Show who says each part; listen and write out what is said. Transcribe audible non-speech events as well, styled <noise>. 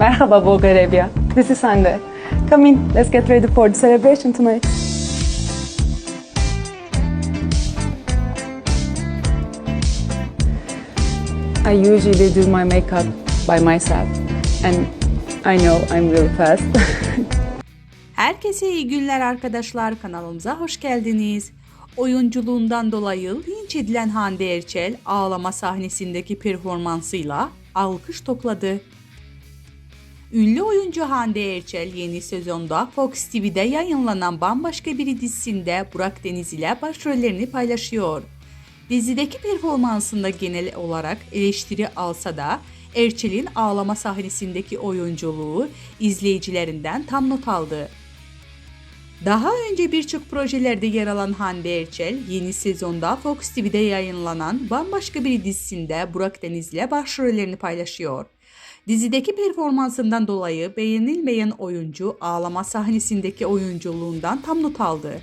Speaker 1: Merhaba Bulgaria. This is Hande. Come in, let's get ready for the celebration tonight. I usually do my makeup by myself and I know I'm really fast. <laughs>
Speaker 2: Herkese iyi günler arkadaşlar kanalımıza hoş geldiniz. Oyunculuğundan dolayı linç edilen Hande Erçel ağlama sahnesindeki performansıyla alkış topladı. Ünlü oyuncu Hande Erçel yeni sezonda Fox TV'de yayınlanan Bambaşka Biri dizisinde Burak Deniz ile başrollerini paylaşıyor. Dizideki performansında genel olarak eleştiri alsa da Erçel'in ağlama sahnesindeki oyunculuğu izleyicilerinden tam not aldı. Daha önce birçok projelerde yer alan Hande Erçel, yeni sezonda Fox TV'de yayınlanan Bambaşka Bir dizisinde Burak Deniz'le başrollerini paylaşıyor. Dizideki performansından dolayı beğenilmeyen oyuncu ağlama sahnesindeki oyunculuğundan tam not aldı.